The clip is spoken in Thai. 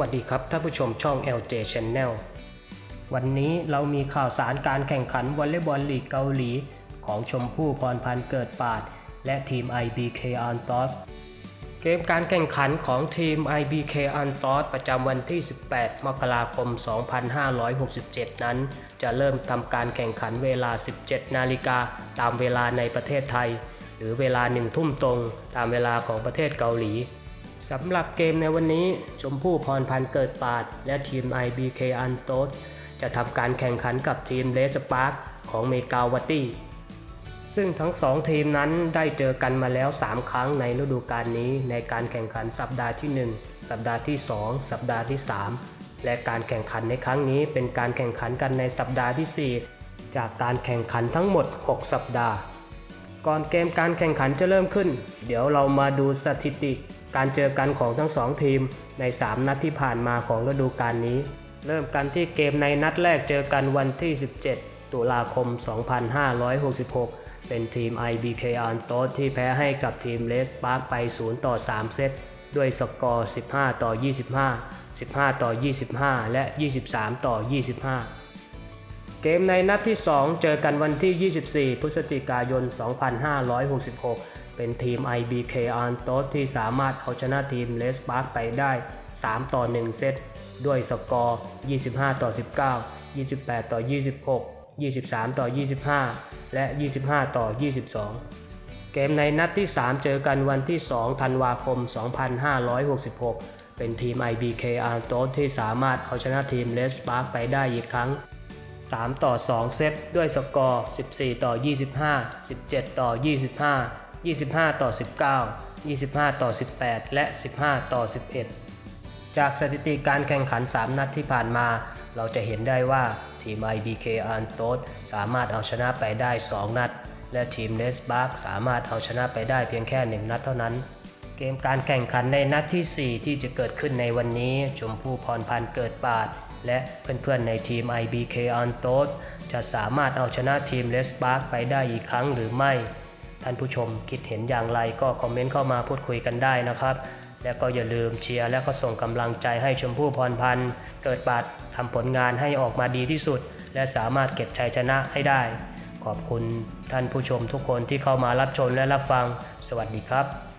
วัสดีครับท่านผู้ชมช่อง LJ Channel วันนี้เรามีข่าวสารการแข่งขันวอลเลย์บอลลีกเกาหลี ของชมพู่พรพันธ์เกิดปาด และทีม IBK a n t o s เกมการแข่งขันของทีม IBK a n t o s ประจำวันที่ 18 มกราคม 2567 นั้น จะเริ่มทำการแข่งขันเวลา 17 นาฬิกาตามเวลาในประเทศไทย หรือเวลา1ทุ่มตรง ตามเวลาของประเทศเกาหลี สำหรับเกมในวันนี้ชมพู่พรพันธ์เกิดปาด และทีม IBK a n t o s จะทำการแข่งขันกับทีมเลสปาร์คของเมกาวตี้ ซึ่งทั้งสองทีมนั้นได้เจอกันมาแล้ว 3 ครั้งในฤดูกาลนี้ในการแข่งขันสัปดาห์ที่ 1 สัปดาห์ที่ 2 สัปดาห์ที่ 3 และการแข่งขันในครั้งนี้เป็นการแข่งขันกันในสัปดาห์ที่ 4 จากการแข่งขันทั้งหมด 6 สัปดาห์ ก่อนเกมการแข่งขันจะเริ่มขึ้น เดี๋ยวเรามาดูสถิติ การเจอกันของทั้งสองทีมใน 3 นัดที่ผ่านมาของฤดูกาลนี้ เริ่มกันที่เกมในนัดแรกเจอกันวันที่ 17 ตุลาคม 2566 เป็นทีม IBK a n t o s ที่แพ้ให้กับทีมเลสปาร์คไป 0 ต่อ 3 เซตด้วยสกอร์ 15 ต่อ 25 15 ต่อ 25 และ 23 ต่อ 25 เกมในนัดที่ 2 เจอกันวันที่ 24 พฤศจิกายน 2566 เป็นทีม IBK a n t o s ที่สามารถเอาชนะทีมเลสปาร์คไปได้ 3 ต่อ 1 เซต ด้วยสกอร์ 25 ต่อ 19 28 ต่อ 26 23 ต่อ 25 และ 25 ต่อ 22 เกมในนัดที่ 3 เจอกันวันที่ 2 ธันวาคม 2566 เป็นทีม IBK a n t o s ที่สามารถเอาชนะทีมเลสปาร์คไปได้อีกครั้ง3 ต่อ 2 เซตด้วยสกอร์ 14 ต่อ 25 17 ต่อ 25 25 ต่อ 19 25 ต่อ 18 และ 15 ต่อ 11 จากสถิติการแข่งขัน 3 นัดที่ผ่านมา เราจะเห็นได้ว่าทีม IBK a n t o s สามารถเอาชนะไปได้ 2 นัด และทีม n e s b a r k สามารถเอาชนะไปได้เพียงแค่ 1 นัดเท่านั้น เกมการแข่งขันในนัดที่ 4 ที่จะเกิดขึ้นในวันนี้ ชมพู่พรพันธ์เกิดปาดและเพื่อนๆในทีม IBK a n t o s จะสามารถเอาชนะทีม n e s b a r k ไปได้อีกครั้งหรือไม่ ท่านผู้ชมคิดเห็นอย่างไรก็คอมเมนต์เข้ามาพูดคุยกันได้นะครับ และก็อย่าลืมเชียร์และก็ส่งกำลังใจให้ชมพู่พรพันธ์ เกิดบาดทำผลงานให้ออกมาดีที่สุด และสามารถเก็บชัยชนะให้ได้ ขอบคุณท่านผู้ชมทุกคนที่เข้ามารับชมและรับฟัง สวัสดีครับ